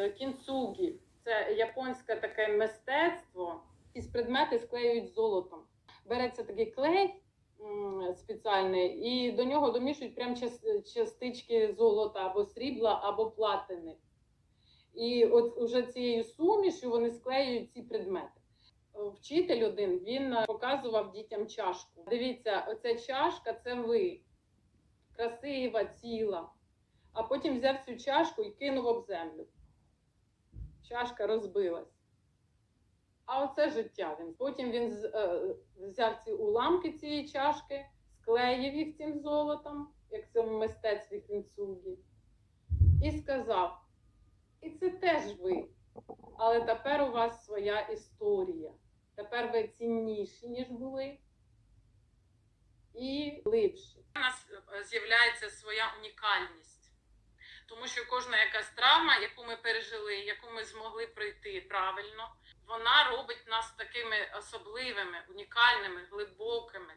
е, кінцугі. Це японське таке мистецтво. Із предмети склеюють золотом. Береться такий клей спеціальний, і до нього домішують прям частички золота або срібла, або платини. І от уже цією сумішю вони склеюють ці предмети. Вчитель один він показував дітям чашку. Дивіться, оця чашка це ви. Красива, ціла. А потім взяв цю чашку і кинув об землю. Чашка розбилась. А оце життя. Потім він е, взяв ці уламки цієї чашки, склеїв їх цим золотом, як цьому мистецтві кінцугі, і сказав: І це теж ви. Але тепер у вас своя історія. Тепер ви цінніші, ніж були, і глибші. У нас е, з'являється своя унікальність. Тому що кожна якась травма, яку ми пережили, яку ми змогли пройти правильно, вона робить нас такими особливими, унікальними, глибокими,